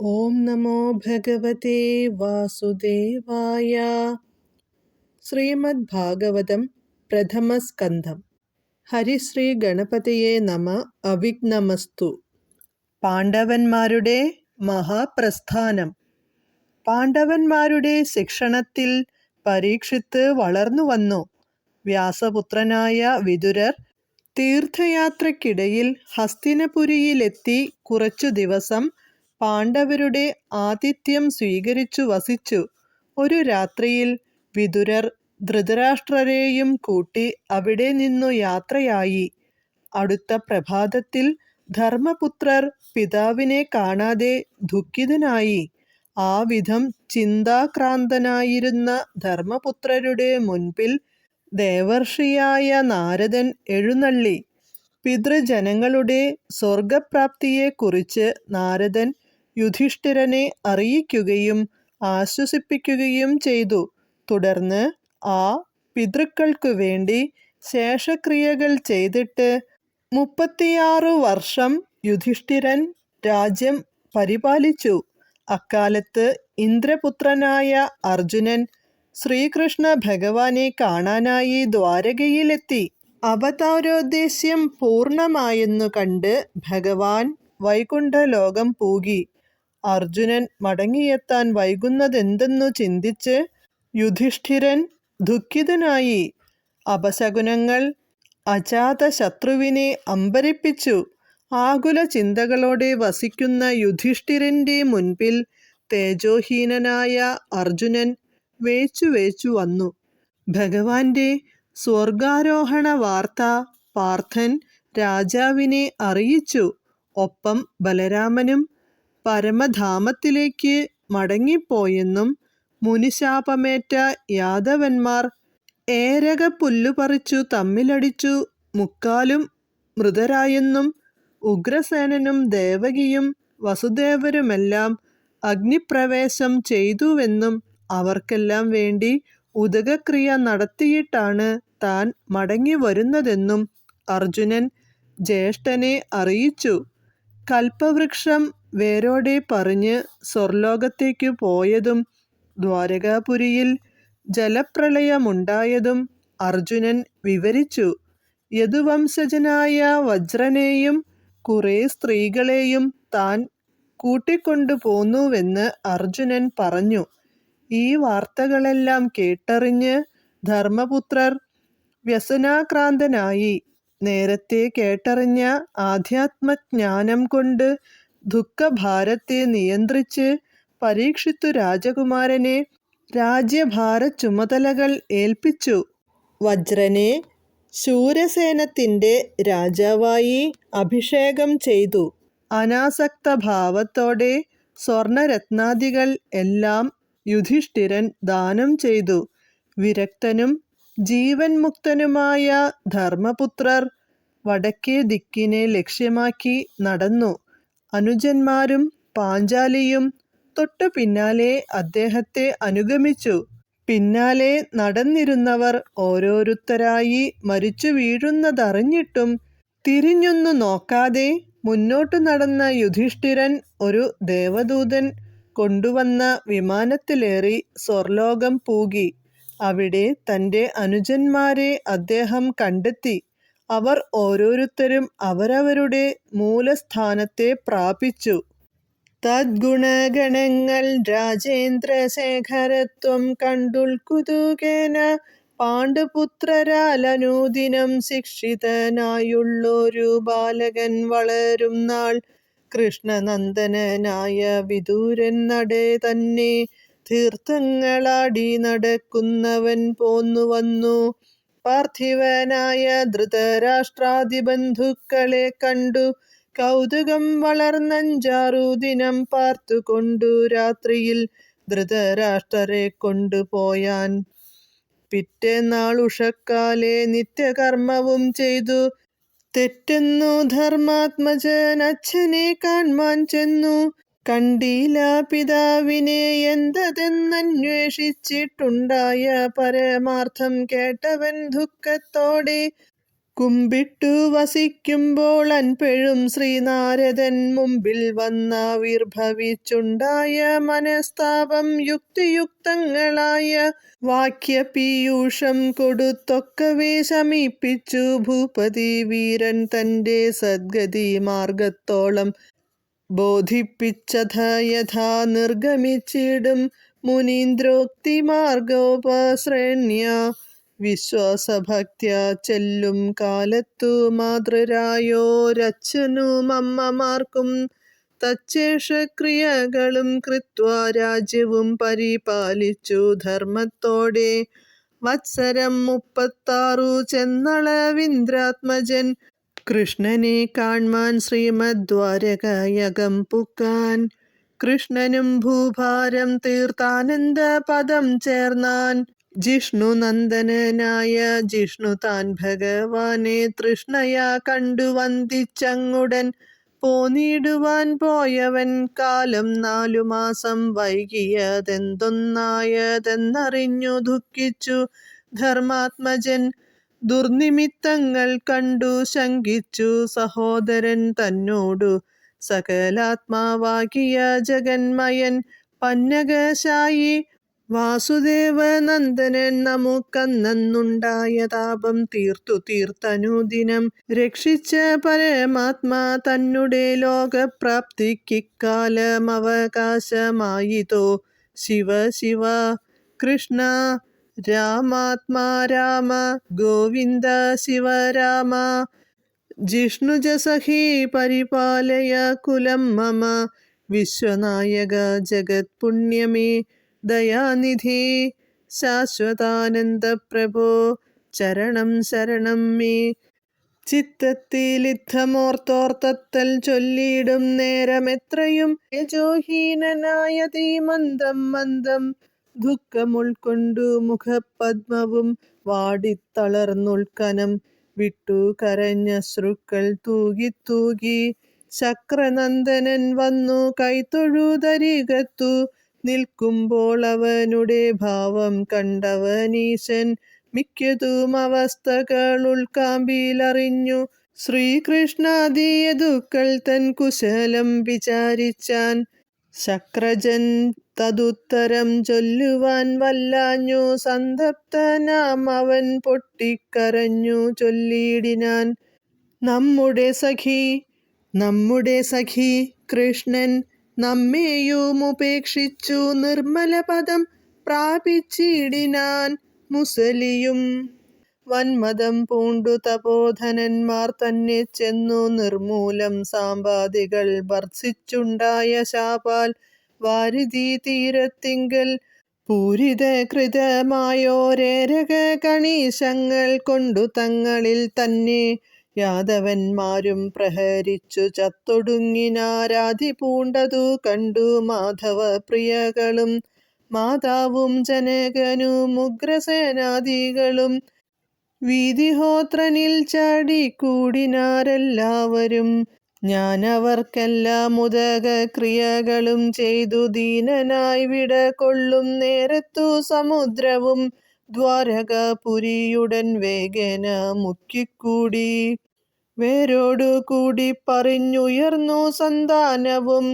ഓം നമോ ഭഗവതേ വാസുദേവായ ശ്രീമദ് ഭാഗവതം പ്രഥമസ്കന്ധം ഹരിശ്രീ ഗണപതിയെ നമ അവിഘ്നമസ്തു പാണ്ഡവന്മാരുടെ മഹാപ്രസ്ഥാനം പാണ്ഡവന്മാരുടെ ശിക്ഷണത്തിൽ പരീക്ഷിത്ത് വളർന്നു വന്നു. വ്യാസപുത്രനായ വിതുരർ തീർത്ഥയാത്രക്കിടയിൽ ഹസ്തിനപുരിയിലെത്തി കുറച്ചു ദിവസം പാണ്ഡവരുടെ ആതിഥ്യം സ്വീകരിച്ചു വസിച്ചു. ഒരു രാത്രിയിൽ വിതുരർ ധൃതരാഷ്ട്രരെയും കൂട്ടി അവിടെ നിന്നു യാത്രയായി. അടുത്ത പ്രഭാതത്തിൽ ധർമ്മപുത്രർ പിതാവിനെ കാണാതെ ദുഃഖിതനായി. ആ വിധം ചിന്താക്രാന്തനായിരുന്ന ധർമ്മപുത്രരുടെ മുൻപിൽ ദേവർഷിയായ നാരദൻ എഴുന്നള്ളി. പിതൃജനങ്ങളുടെ സ്വർഗപ്രാപ്തിയെക്കുറിച്ച് നാരദൻ യുധിഷ്ഠിരനെ അറിയിക്കുകയും ആശ്വസിപ്പിക്കുകയും ചെയ്തു. തുടർന്ന് ആ പിതൃക്കൾക്കു വേണ്ടി ശേഷക്രിയകൾ ചെയ്തിട്ട് മുപ്പത്തിയാറു വർഷം യുധിഷ്ഠിരൻ രാജ്യം പരിപാലിച്ചു. അക്കാലത്ത് ഇന്ദ്രപുത്രനായ അർജുനൻ ശ്രീകൃഷ്ണ ഭഗവാനെ കാണാനായി ദ്വാരകയിലെത്തി. അവതാരോദ്ദേശ്യം പൂർണമായെന്നു കണ്ട് ഭഗവാൻ വൈകുണ്ഠലോകം പൂകി. അർജുനൻ മടങ്ങിയെത്താൻ വൈകുന്നതെന്തെന്നു ചിന്തിച്ച് യുധിഷ്ഠിരൻ ദുഃഖിതനായി. അപശകുനങ്ങൾ അജാത ശത്രുവിനെ അമ്പരിപ്പിച്ചു. ആകുല ചിന്തകളോടെ വസിക്കുന്ന യുധിഷ്ഠിരന്റെ മുൻപിൽ തേജോഹീനനായ അർജുനൻ വേച്ചു വേച്ചു വന്നു. ഭഗവാന്റെ സ്വർഗാരോഹണ വാർത്ത പാർത്ഥൻ രാജാവിനെ അറിയിച്ചു. ഒപ്പം ബലരാമനും പരമധാമത്തിലേക്ക് മടങ്ങിപ്പോയെന്നും മുനിശാപമേറ്റ യാദവന്മാർ ഏരക പുല്ലുപറിച്ചു തമ്മിലടിച്ചു മുക്കാലും മൃതരായെന്നും ഉഗ്രസേനനും ദേവകിയും വസുദേവരുമെല്ലാം അഗ്നിപ്രവേശം ചെയ്തുവെന്നും അവർക്കെല്ലാം വേണ്ടി ഉദകക്രിയ നടത്തിയിട്ടാണ് താൻ മടങ്ങി വരുന്നതെന്നും അർജുനൻ ജ്യേഷ്ഠനെ അറിയിച്ചു. കൽപ്പവൃക്ഷം വേരോടെ പറഞ്ഞ് സ്വർലോകത്തേക്കു പോയതും ദ്വാരകാപുരിയിൽ ജലപ്രളയമുണ്ടായതും അർജുനൻ വിവരിച്ചു. യദുവംശജനായ വജ്രനെയും കുറെ സ്ത്രീകളെയും താൻ കൂട്ടിക്കൊണ്ടു പോന്നുവെന്ന് അർജുനൻ പറഞ്ഞു. ഈ വാർത്തകളെല്ലാം കേട്ടറിഞ്ഞ് ധർമ്മപുത്രർ വ്യസനാക്രാന്തനായി നേരത്തെ കേട്ടറിഞ്ഞ ആധ്യാത്മജ്ഞാനം കൊണ്ട് ദുഃഖഭാരത്തെ നിയന്ത്രിച്ച് പരീക്ഷിത്തു രാജകുമാരനെ രാജ്യഭാര ചുമതലകൾ ഏൽപ്പിച്ചു. വജ്രനെ ശൂരസേനത്തിന്റെ രാജാവായി അഭിഷേകം ചെയ്തു. അനാസക്ത ഭാവത്തോടെ സ്വർണരത്നാദികൾ എല്ലാം യുധിഷ്ഠിരൻ ദാനം ചെയ്തു. വിരക്തനും ജീവൻ മുക്തനുമായ ധർമ്മപുത്രർ വടക്കേ ദിക്കിനെ ലക്ഷ്യമാക്കി നടന്നു. അനുജന്മാരും പാഞ്ചാലിയും തൊട്ടു പിന്നാലെ അദ്ദേഹത്തെ അനുഗമിച്ചു. പിന്നാലെ നടന്നിരുന്നവർ ഓരോരുത്തരായി മരിച്ചു വീഴുന്നതറിഞ്ഞിട്ടും തിരിഞ്ഞൊന്നു നോക്കാതെ മുന്നോട്ടു നടന്ന യുധിഷ്ഠിരൻ ഒരു ദേവദൂതൻ കൊണ്ടുവന്ന വിമാനത്തിലേറി സ്വർലോകം പൂകി. അവിടെ തന്റെ അനുജന്മാരെ അദ്ദേഹം കണ്ടെത്തി. അവർ ഓരോരുത്തരും അവരവരുടെ മൂലസ്ഥാനത്തെ പ്രാപിച്ചു. തദ്ഗുണഗണങ്ങൾ രാജേന്ദ്രശേഖരത്വം കണ്ടുൾക്കുതുകേന പാണ്ഡുപുത്രരാലനൂദിനം ശിക്ഷിതനായുള്ളൊരു ബാലകൻ വളരും നാൾ. കൃഷ്ണനന്ദനായ വിദൂരൻ നടേ തന്നെ തീർത്ഥങ്ങളാടി നടക്കുന്നവൻ പോന്നു വന്നു. പാർത്ഥിവനായ ധൃതരാഷ്ട്രാദിബന്ധുക്കളെ കണ്ടു. കൗതുകം വളർന്നഞ്ചാറു ദിനം പാർത്തുകൊണ്ടു രാത്രിയിൽ ധൃതരാഷ്ട്രരെ കൊണ്ടുപോയാൻ പിറ്റേന്നാളുഷക്കാലെ നിത്യകർമ്മവും ചെയ്തു. തെറ്റെന്നു ധർമാത്മജൻ അച്ഛനെ കാൺമാൻ ചെന്നു. കണ്ടീല പിതാവിനെ എന്തതെന്നന്വേഷിച്ചിട്ടുണ്ടായ പരമാർത്ഥം കേട്ടവൻ ദുഃഖത്തോടെ കുമ്പിട്ടു വസിക്കുമ്പോൾ അൻപെഴും ശ്രീനാരദൻ മുമ്പിൽ വന്നാവിർഭവിച്ചുണ്ടായ മനസ്താപം യുക്തിയുക്തങ്ങളായ വാക്യപീയൂഷം കൊടുത്തൊക്കവേ ശമിപ്പിച്ചു ഭൂപതി വീരൻ തന്റെ സദ്ഗതി മാർഗത്തോളം ബോധിപ്പിച്ചഥ യഥാ നിർഗമിച്ചിടും മുനീന്ദ്രോക്തി മാർഗോപശ്രേണ്യ വിശ്വാസഭക്തിയ ചെല്ലും കാലത്തു മാതൃരായോരച്ഛനും അമ്മമാർക്കും തച്ചേഷക്രിയകളും കൃത്വ രാജ്യവും പരിപാലിച്ചു ധർമ്മത്തോടെ. വത്സരം മുപ്പത്താറു ചെന്നളവിന്ദ്രാത്മജൻ കൃഷ്ണനെ കാൺമാൻ ശ്രീമദ്വാരകയകം പുക്കാൻ കൃഷ്ണനും ഭൂഭാരം തീർത്താനന്ദ പദം ചേർന്നാൻ. ജിഷ്ണു നന്ദനനായ ജിഷ്ണു താൻ ഭഗവാനെ തൃഷ്ണയാ കണ്ടു വന്ദിച്ചങ്ങുടൻ. പോന്നിടുവാൻ പോയവൻ കാലം നാലു മാസം വൈകിയതെന്തൊന്നായതെന്നറിഞ്ഞു ദുഃഖിച്ചു ധർമാത്മജൻ. ദുർനിമിത്തങ്ങൾ കണ്ടു ശങ്കിച്ചു സഹോദരൻ തന്നോടു. സകലാത്മാവാകിയ ജഗന്മയൻ പന്നകശായി വാസുദേവനന്ദനൻ നമുക്കന്നുണ്ടായ താപം തീർത്തു തീർത്തനുദിനം രക്ഷിച്ച പരമാത്മാ തന്നുടെ ലോകപ്രാപ്തിക്കിക്കാലം അവകാശമായിതോ. ശിവ ശിവ കൃഷ്ണ രാമാത്മാ രാമ ഗോവിന്ദ ശിവരാമ. ജിഷ്ണുജസഹി പരിപാലയ കുലം മമ. വിശ്വനായക ജഗത് പുണ്യമേ. ദയാനിധി ശാശ്വതാനന്ദ പ്രഭോ. ചരണം ശരണം മേ. ചിത്തത്തിലിത്തമോർത്തോർത്തത്തൽ ചൊല്ലിയിടും നേരമെത്രയും. യജോഹീനനായ മന്ദം മന്ദം. ദുഃഖമുൾക്കൊണ്ടു മുഖപദ്മവും വാടിത്തളർന്നുൽക്കനം വിട്ടു കരഞ്ഞ ശ്രുക്കൾ തൂകി തൂകി. ശക്രനന്ദനൻ വന്നു കൈത്തൊഴുതരികത്തു നിൽക്കുമ്പോൾ അവനുടെ ഭാവം കണ്ടവനീശൻ മിക്കതും അവസ്ഥകൾ ഉൾക്കാമ്പിലറിഞ്ഞു. ശ്രീകൃഷ്ണാദിയതുക്കൾ തൻ കുശലം വിചാരിച്ചാൻ ശക്രജൻ തതുത്തരം ചൊല്ലുവാൻ വല്ലാഞ്ഞു സന്തപ്തനാം അവൻ പൊട്ടിക്കരഞ്ഞു ചൊല്ലിയിടിനാൻ. നമ്മുടെ സഖി നമ്മുടെ സഖി കൃഷ്ണൻ നമ്മെയും ഉപേക്ഷിച്ചു നിർമ്മല പദം പ്രാപിച്ചിടിനാൻ മുസലിയും വന്മതം പൂണ്ടു തപോധനന്മാർ തന്നെ ചെന്നു നിർമൂലം സാമ്പാദികൾ വർഷിച്ചുണ്ടായ ശാപാൽ വാരിധി തീരത്തിങ്കൽ പൂരിത കൃതമായോരേരക കണീശങ്ങൾ കൊണ്ടു തങ്ങളിൽ തന്നെ യാദവന്മാരും പ്രഹരിച്ചു ചത്തൊടുങ്ങിനാരാധി പൂണ്ടതു കണ്ടു മാധവ പ്രിയകളും മാതാവും ജനകനും ഉഗ്രസേനാദികളും വീതിഹോത്രനിൽ ചാടി കൂടിനാരെല്ലാവരും. ഞാൻ അവർക്കെല്ലാം ഉദക ക്രിയകളും ചെയ്തു ദീനനായി വിട കൊള്ളും നേരത്തു സമുദ്രവും ദ്വാരകപുരിയുടൻ വേഗന മുക്കിക്കൂടി. വേരോടു കൂടി പറഞ്ഞുയർന്നു സന്താനവും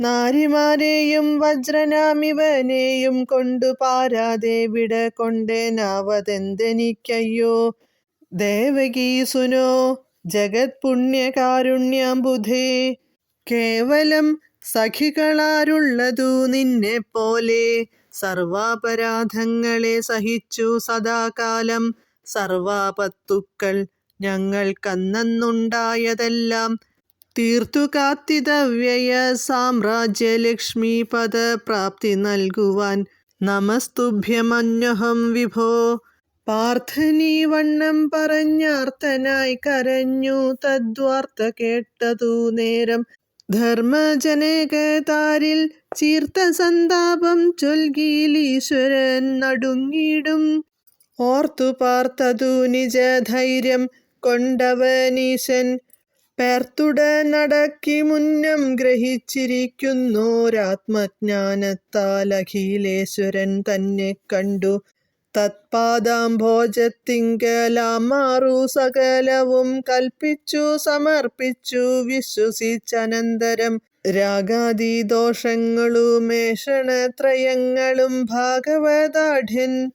നാരിമാരെയും വജ്രനാമിവനെയും കൊണ്ടു പാരാതെ വിട കൊണ്ടേനാവതെന്തെനിക്കയ്യോ ദേവകീ സുനോ ജഗത് പുണ്യകാരുണ്യാംബുധേ കേവലം സഖികളാരുള്ളതു നിന്നെ പോലെ സർവാപരാധങ്ങളെ സഹിച്ചു സദാകാലം സർവാപത്തുക്കൾ ഞങ്ങൾക്കന്നുണ്ടായതെല്ലാം തീർത്തു കാത്തിതവ്യയ സാമ്രാജ്യലക്ഷ്മി പദപ്രാപ്തി നൽകുവാൻ നമസ്തുഭ്യമന്യഹം വിഭോ. പാർത്ഥനീ വണ്ണം പറഞ്ഞാർത്തനായി കരഞ്ഞു തദ്വാർത്ത കേട്ടതു നേരം ധർമ്മജനകതാരിൽ ചീർത്ത സന്താപം ചൊൽകീലീശ്വരൻ നടുങ്ങിടും. ഓർത്തു പാർത്തതു നിജധൈര്യം കൊണ്ടവനീശൻ പേർത്തുടനടക്കി മുന്നം ഗ്രഹിച്ചിരിക്കുന്നോരാത്മജ്ഞാനത്താൽ അഖിലേശ്വരൻ തന്നെ കണ്ടു. തത്പാദാംഭോജത്തിങ്കലാമാറു സകലവും കൽപ്പിച്ചു സമർപ്പിച്ചു വിശ്വസിച്ചനന്തരം. രാഗാദി ദോഷങ്ങളുമേഷണത്രയങ്ങളും ഭാഗവതാഢ്യൻ.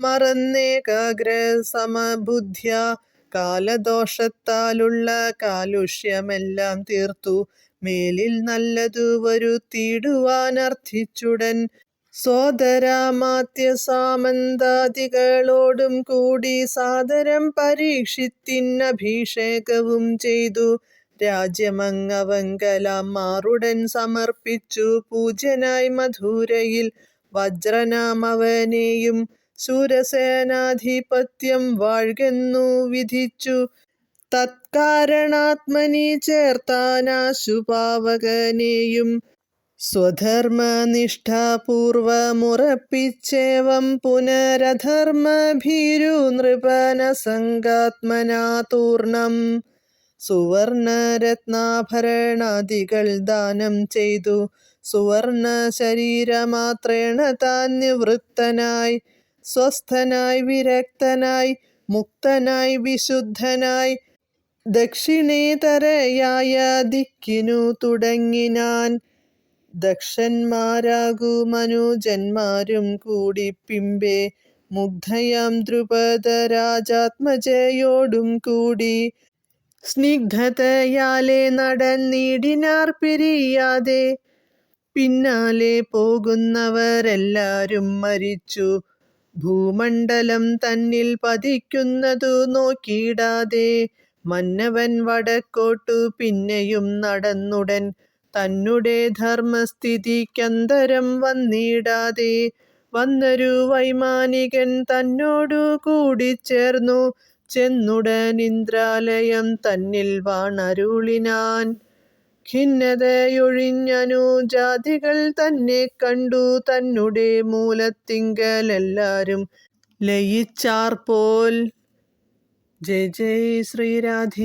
മറന്നേകാഗ്ര സമബുദ്ധ്യ കാലദോഷത്താലുള്ള കാലുഷ്യമെല്ലാം തീർത്തു. മേലിൽ നല്ലതു വരുത്തിയിടുവാനർത്ഥിച്ചുടൻ സോദരാമാത്യസാമന്താദികളോടും കൂടി സാദരം പരീക്ഷിത്തിന്നഭിഷേകവും ചെയ്തു. രാജ്യമങ്ങവങ്കലാമാറുടൻ സമർപ്പിച്ചു. പൂജനായി മധുരയിൽ വജ്രനാമവനെയും ശൂരസേനാധിപത്യം വാഴ്കെന്നു വിധിച്ചു. തത്കാരണാത്മനി ചേർത്താനാശുപാവകനെയും സ്വധർമ്മനിഷ്ഠാപൂർവമുറപ്പിച്ചേവം പുനരധർമ്മഭീരു നൃപന തൂർണം സുവർണരത്നാഭരണാദികൾ ദാനം ചെയ്തു. സുവർണ ശരീരമാത്രേണ താൻ നിവൃത്തനായി. സ്വസ്ഥനായി വിരക്തനായി മുക്തനായി വിശുദ്ധനായി. ദക്ഷിണേതരയായ ദിക്കിനു തുടങ്ങിനാൻ ദക്ഷന്മാരാകൂ മനുജന്മാരും കൂടി പിമ്പെ. മുഗ്ധയാം ദ്രുപദ രാജാത്മജയോടും കൂടി. സ്നിഗ്ധതയാലെ നടന്നിടിനാർ പിരിയാതെ. പിന്നാലെ പോകുന്നവരെല്ലാരും മരിച്ചു. ഭൂമണ്ഡലം തന്നിൽ പതിക്കുന്നതു നോക്കിയിടാതെ മന്നവൻ വടക്കോട്ടു പിന്നെയും നടന്നുടൻ തന്നുടെ ധർമ്മസ്ഥിതിക്കന്തരം വന്നിടാതെ വന്നൊരു വൈമാനികൻ തന്നോടു കൂടിച്ചേർന്നു ചെന്നുടനിന്ദ്രാലയം തന്നിൽ വാണരുളിനാൻ. ഖിന്നതയൊഴിഞ്ഞനു ജാതികൾ തന്നെ കണ്ടു. തന്നെ മൂലത്തിങ്കലെല്ലാരും ലയിച്ചാർപോൽ ജയ ജയ് ശ്രീരാധേശ്യാം